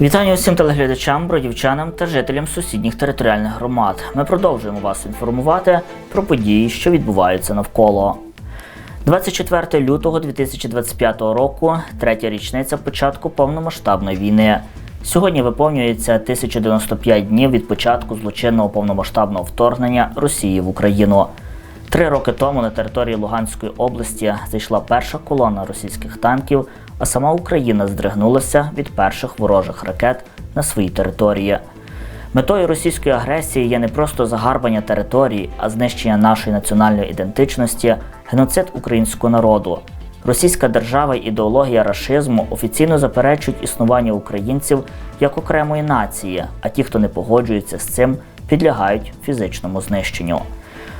Вітання усім телеглядачам, бродівчанам та жителям сусідніх територіальних громад. Ми продовжуємо вас інформувати про події, що відбуваються навколо. 24 лютого 2025 року, третя річниця початку повномасштабної війни. Сьогодні виповнюється 1095 днів від початку злочинного повномасштабного вторгнення Росії в Україну. Три роки тому на території Луганської області зайшла перша колона російських танків, а сама Україна здригнулася від перших ворожих ракет на своїй території. Метою російської агресії є не просто загарбання території, а знищення нашої національної ідентичності, геноцид українського народу. Російська держава і ідеологія рашизму офіційно заперечують існування українців як окремої нації, а ті, хто не погоджується з цим, підлягають фізичному знищенню.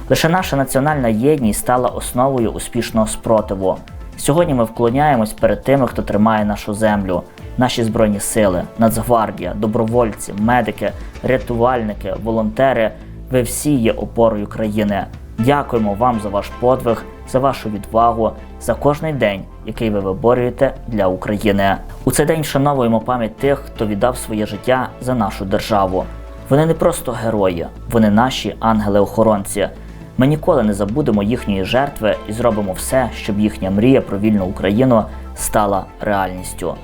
Лише наша національна єдність стала основою успішного спротиву. Сьогодні ми вклоняємось перед тими, хто тримає нашу землю, наші збройні сили, Нацгвардія, добровольці, медики, рятувальники, волонтери. Ви всі є опорою країни. Дякуємо вам за ваш подвиг, за вашу відвагу, за кожний день, який ви виборюєте для України. У цей день вшановуємо пам'ять тих, хто віддав своє життя за нашу державу. Вони не просто герої, вони наші ангели-охоронці. Ми ніколи не забудемо їхньої жертви і зробимо все, щоб їхня мрія про вільну Україну стала реальністю.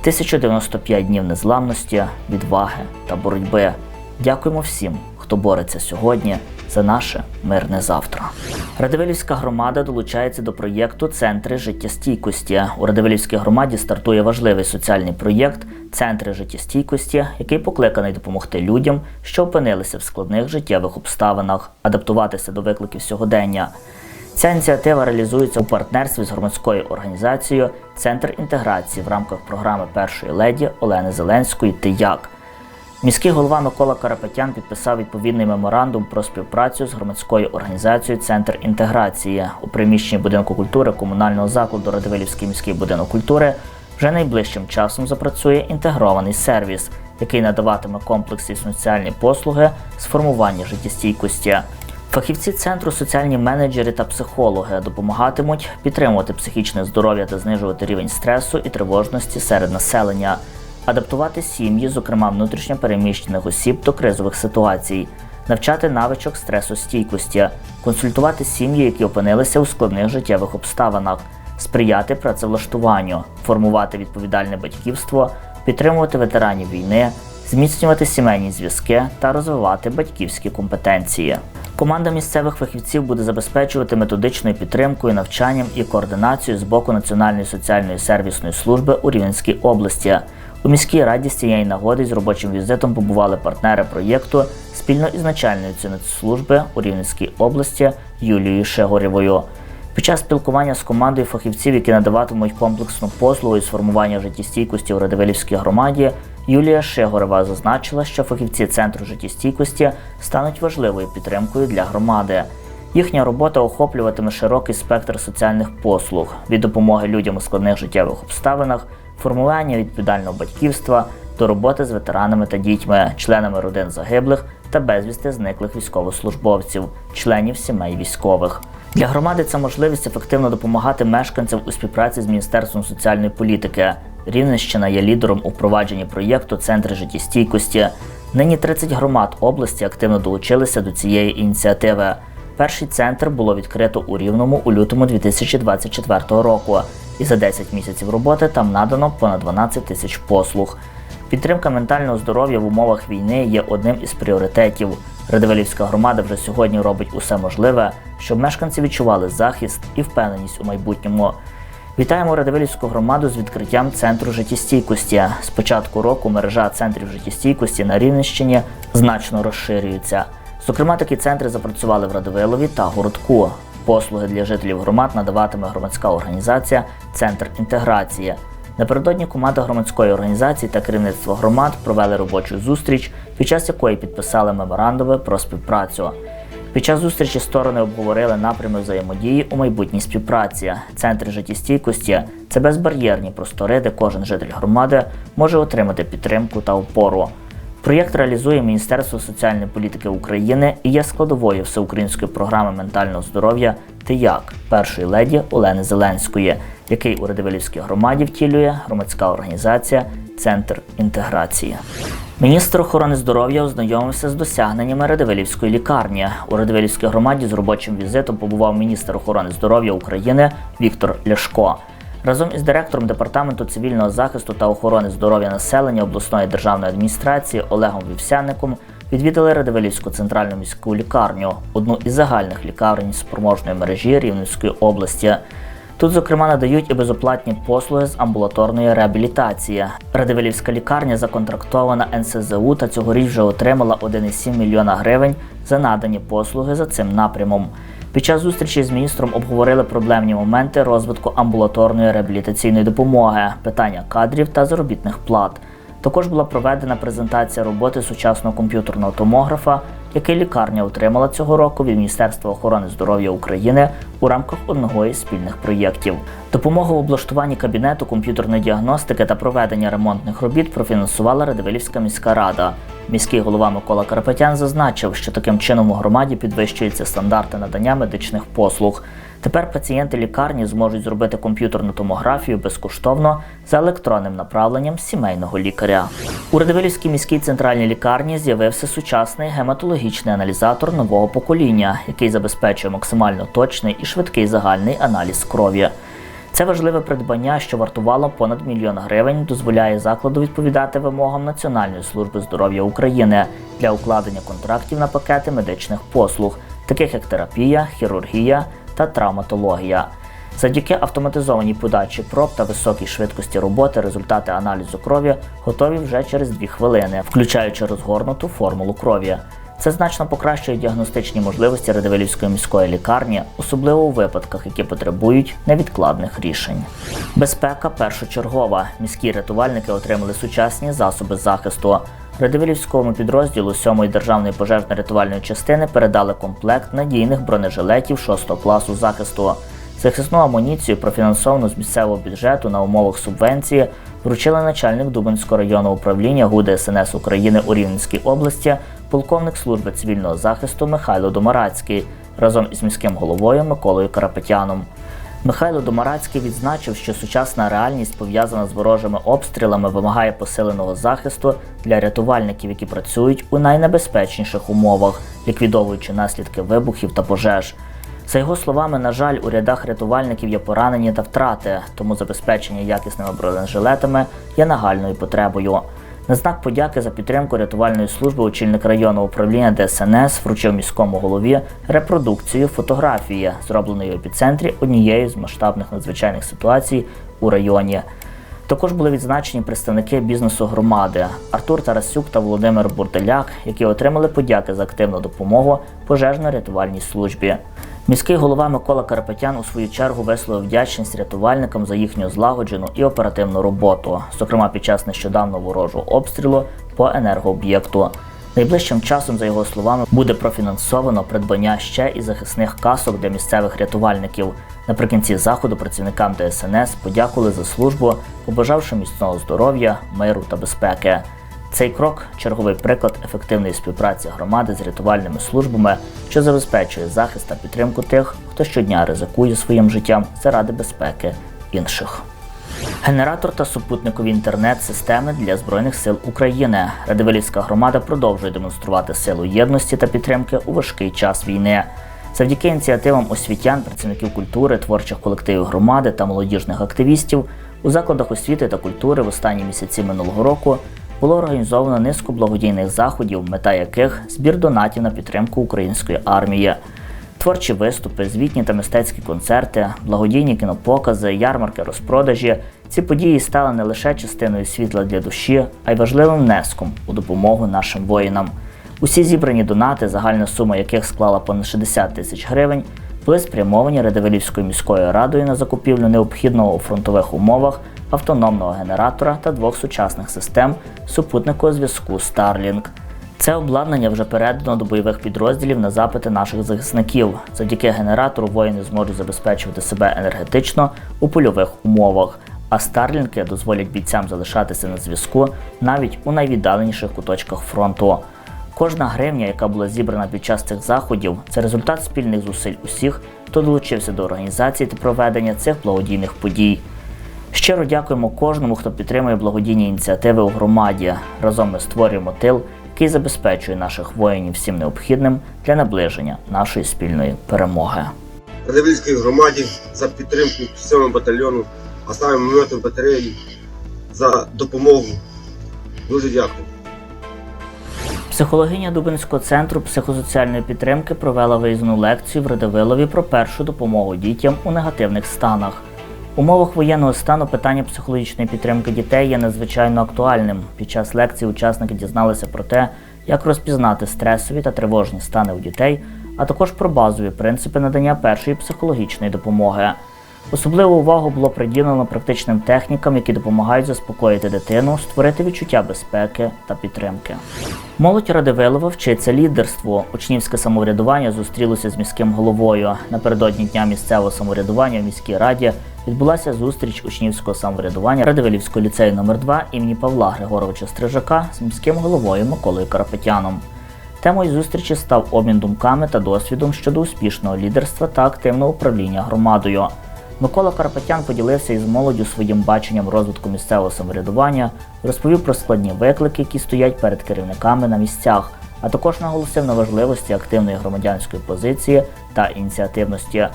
1095 днів незламності, відваги та боротьби. Дякуємо всім, хто бореться сьогодні за наше мирне завтра. Радивилівська громада долучається до проєкту Центри життєстійкості. У Радивилівській громаді стартує важливий соціальний проєкт Центри життєстійкості, який покликаний допомогти людям, що опинилися в складних життєвих обставинах, адаптуватися до викликів сьогодення. Ця ініціатива реалізується у партнерстві з громадською організацією Центр інтеграції в рамках програми першої леді Олени Зеленської «Ти як?». Міський голова Микола Карапетян підписав відповідний меморандум про співпрацю з громадською організацією Центр інтеграції у приміщенні будинку культури комунального закладу Радивилівський міський будинок культури. Вже найближчим часом запрацює інтегрований сервіс, який надаватиме комплексні соціальні послуги з формування життєстійкості. Фахівці центру, соціальні менеджери та психологи допомагатимуть підтримувати психічне здоров'я та знижувати рівень стресу і тривожності серед населення, адаптувати сім'ї, зокрема внутрішньо переміщених осіб до кризових ситуацій, навчати навичок стресостійкості, консультувати сім'ї, які опинилися у складних життєвих обставинах, сприяти працевлаштуванню, формувати відповідальне батьківство, підтримувати ветеранів війни, зміцнювати сімейні зв'язки та розвивати батьківські компетенції. Команда місцевих фахівців буде забезпечувати методичною підтримкою, навчанням і координацією з боку Національної соціальної сервісної служби у Рівненській області. У міській раді з цієї нагоди з робочим візитом побували партнери проєкту спільно із начальницею Нацслужби у Рівненській області Юлією Шегорєвою. Під час спілкування з командою фахівців, які надаватимуть комплексну послугу із формування життєстійкості у Радивилівській громаді, Юлія Шегорева зазначила, що фахівці центру життєстійкості стануть важливою підтримкою для громади. Їхня робота охоплюватиме широкий спектр соціальних послуг від допомоги людям у складних життєвих обставинах, формування відповідального батьківства до роботи з ветеранами та дітьми, членами родин загиблих та безвісти зниклих військовослужбовців, членів сімей військових. Для громади це можливість ефективно допомагати мешканцям у співпраці з Міністерством соціальної політики. Рівненщина є лідером у впровадженні проєкту Центри життєстійкості. Нині 30 громад області активно долучилися до цієї ініціативи. Перший центр було відкрито у Рівному у лютому 2024 року, і за 10 місяців роботи там надано понад 12 тисяч послуг. Підтримка ментального здоров'я в умовах війни є одним із пріоритетів. Радивилівська громада вже сьогодні робить усе можливе, щоб мешканці відчували захист і впевненість у майбутньому. Вітаємо Радивилівську громаду з відкриттям центру життєстійкості. З початку року мережа центрів життєстійкості на Рівненщині значно розширюється. Зокрема, такі центри запрацювали в Радивилові та Городку. Послуги для жителів громад надаватиме громадська організація Центр інтеграції. Напередодні команда громадської організації та керівництво громад провели робочу зустріч, під час якої підписали меморандуми про співпрацю. Під час зустрічі сторони обговорили напрями взаємодії у майбутній співпраці. Центри життєстійкості це безбар'єрні простори, де кожен житель громади може отримати підтримку та опору. Проєкт реалізує Міністерство соціальної політики України і є складовою всеукраїнської програми ментального здоров'я «Ти як» першої леді Олени Зеленської, який у Радивилівській громаді втілює громадська організація Центр інтеграції. Міністр охорони здоров'я ознайомився з досягненнями Радивилівської лікарні. У Радивилівській громаді з робочим візитом побував міністр охорони здоров'я України Віктор Ляшко. Разом із директором департаменту цивільного захисту та охорони здоров'я населення обласної державної адміністрації Олегом Вівсяником відвідали Радивилівську центральну міську лікарню, одну із загальних лікарень спроможної мережі Рівненської області. Тут, зокрема, надають і безоплатні послуги з амбулаторної реабілітації. Радивилівська лікарня законтрактована НСЗУ та цьогоріч вже отримала 1,7 мільйона гривень за надані послуги за цим напрямом. Під час зустрічі з міністром обговорили проблемні моменти розвитку амбулаторної реабілітаційної допомоги, питання кадрів та заробітних плат. Також була проведена презентація роботи сучасного комп'ютерного томографа, який лікарня отримала цього року від Міністерства охорони здоров'я України у рамках одного із спільних проєктів. Допомогу в облаштуванні кабінету комп'ютерної діагностики та проведення ремонтних робіт профінансувала Радивилівська міська рада. Міський голова Микола Карпетян зазначив, що таким чином у громаді підвищуються стандарти надання медичних послуг. Тепер пацієнти лікарні зможуть зробити комп'ютерну томографію безкоштовно за електронним направленням сімейного лікаря. У Радивилівській міській центральній лікарні з'явився сучасний гематологічний аналізатор нового покоління, який забезпечує максимально точний і швидкий загальний аналіз крові. Це важливе придбання, що вартувало понад мільйон гривень, дозволяє закладу відповідати вимогам Національної служби здоров'я України для укладення контрактів на пакети медичних послуг, таких як терапія, хірургія та травматологія. Завдяки автоматизованій подачі проб та високій швидкості роботи результати аналізу крові готові вже через 2 хвилини, включаючи розгорнуту формулу крові. Це значно покращує діагностичні можливості Радивилівської міської лікарні, особливо у випадках, які потребують невідкладних рішень. Безпека першочергова. Міські рятувальники отримали сучасні засоби захисту. Радивилівському підрозділу 7-ї державної пожежно-рятувальної частини передали комплект надійних бронежилетів 6 класу захисту. Захисну амуніцію, профінансовану з місцевого бюджету на умовах субвенції, вручили начальник Дубинського районного управління ГУД СНС України у Рівненській області, полковник служби цивільного захисту Михайло Домарацький разом із міським головою Миколою Карапетяном. Михайло Домарацький відзначив, що сучасна реальність, пов'язана з ворожими обстрілами, вимагає посиленого захисту для рятувальників, які працюють у найнебезпечніших умовах, ліквідовуючи наслідки вибухів та пожеж. За його словами, на жаль, у рядах рятувальників є поранені та втрати, тому забезпечення якісними бронежилетами є нагальною потребою. На знак подяки за підтримку рятувальної служби очільник районного управління ДСНС вручив міському голові репродукцію фотографії, зробленої в епіцентрі однієї з масштабних надзвичайних ситуацій у районі. Також були відзначені представники бізнесу громади Артур Тарасюк та Володимир Бурделяк, які отримали подяки за активну допомогу пожежно-рятувальній службі. Міський голова Микола Карпетян у свою чергу висловив вдячність рятувальникам за їхню злагоджену і оперативну роботу, зокрема під час нещодавно ворожого обстрілу по енергооб'єкту. Найближчим часом, за його словами, буде профінансовано придбання ще і захисних касок для місцевих рятувальників. Наприкінці заходу працівникам ДСНС подякували за службу, побажавши міцного здоров'я, миру та безпеки. Цей крок черговий приклад ефективної співпраці громади з рятувальними службами, що забезпечує захист та підтримку тих, хто щодня ризикує своїм життям заради безпеки інших. Генератор та супутникові інтернет-системи для Збройних сил України. Радивилівська громада продовжує демонструвати силу єдності та підтримки у важкий час війни. Завдяки ініціативам освітян, працівників культури, творчих колективів громади та молодіжних активістів у закладах освіти та культури в останні місяці минулого року було організовано низку благодійних заходів, мета яких збір донатів на підтримку української армії. Творчі виступи, звітні та мистецькі концерти, благодійні кінопокази, ярмарки, розпродажі. Ці події стали не лише частиною світла для душі, а й важливим внеском у допомогу нашим воїнам. Усі зібрані донати, загальна сума яких склала понад 60 тисяч гривень, були спрямовані Радивилівською міською радою на закупівлю необхідного у фронтових умовах автономного генератора та двох сучасних систем супутникового зв'язку Starlink. Це обладнання вже передано до бойових підрозділів на запити наших захисників. Завдяки генератору воїни зможуть забезпечувати себе енергетично у польових умовах. а старлінки дозволять бійцям залишатися на зв'язку навіть у найвіддаленіших куточках фронту. Кожна гривня, яка була зібрана під час цих заходів, це результат спільних зусиль усіх, хто долучився до організації та проведення цих благодійних подій. Щиро дякуємо кожному, хто підтримує благодійні ініціативи у громаді. Разом ми створюємо тил, який забезпечує наших воїнів всім необхідним для наближення нашої спільної перемоги. Радивильській громаді за підтримку 7 батальйону, а саме мінометної батареї за допомогу. Дуже дякую. Психологиня Дубинського центру психосоціальної підтримки провела виїзну лекцію в Радивилові про першу допомогу дітям у негативних станах. Умовах воєнного стану питання психологічної підтримки дітей є надзвичайно актуальним. Під час лекції учасники дізналися про те, як розпізнати стресові та тривожні стани у дітей, а також про базові принципи надання першої психологічної допомоги. Особливу увагу було приділено практичним технікам, які допомагають заспокоїти дитину, створити відчуття безпеки та підтримки. Молодь Радивилова вчиться лідерству. Учнівське самоврядування зустрілося з міським головою. Напередодні дня місцевого самоврядування в міській раді відбулася зустріч учнівського самоврядування Радивилівського ліцею номер 2 імені Павла Григоровича Стрижака з міським головою Миколою Карапетяном. Темою зустрічі став обмін думками та досвідом щодо успішного лідерства та активного управління громадою. Микола Карпатян поділився із молоддю своїм баченням розвитку місцевого самоврядування, розповів про складні виклики, які стоять перед керівниками на місцях, а також наголосив на важливості активної громадянської позиції та ініціативності.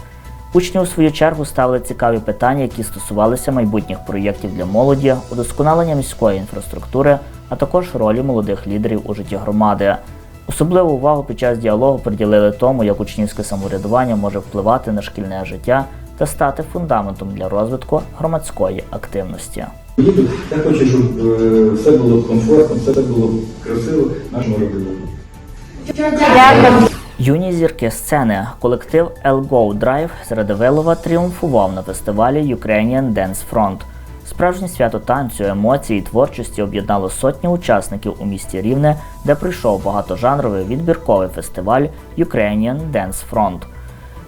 Учні у свою чергу ставили цікаві питання, які стосувалися майбутніх проєктів для молоді, удосконалення міської інфраструктури, а також ролі молодих лідерів у житті громади. Особливу увагу під час діалогу приділили тому, як учнівське самоврядування може впливати на шкільне життя та стати фундаментом для розвитку громадської активності. Я хочу, щоб е, все було комфортно, все було красиво нашому родині. Юні зірки сцени. Колектив El Go Drive з Радивилова тріумфував на фестивалі Ukrainian Dance Front. Справжнє свято танцю, емоцій і творчості об'єднало сотні учасників у місті Рівне, де прийшов багатожанровий відбірковий фестиваль Ukrainian Dance Front.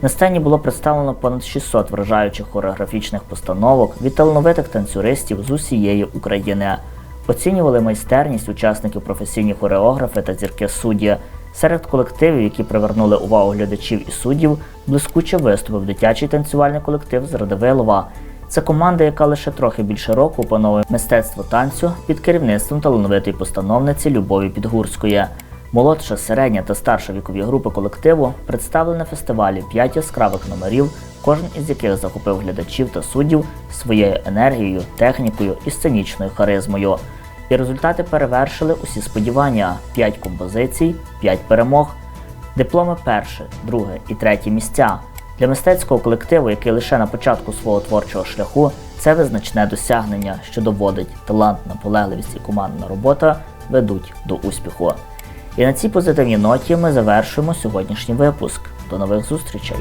На сцені було представлено понад 600 вражаючих хореографічних постановок від талановитих танцюристів з усієї України. Оцінювали майстерність учасників професійні хореографи та зірки судді. Серед колективів, які привернули увагу глядачів і суддів, блискуче виступив дитячий танцювальний колектив з Радивилова. Це команда, яка лише трохи більше року опановує мистецтво танцю під керівництвом талановитої постановниці Любові Підгурської. Молодша, середня та старша вікові групи колективу представили на фестивалі п'ять яскравих номерів, кожен із яких захопив глядачів та суддів своєю енергією, технікою і сценічною харизмою. І результати перевершили усі сподівання: 5 композицій, 5 перемог, дипломи перше, друге і третє місця. Для мистецького колективу, який лише на початку свого творчого шляху, це визначне досягнення, що доводить талант, наполегливість і командна робота ведуть до успіху. І на цій позитивній ноті ми завершуємо сьогоднішній випуск. До нових зустрічей!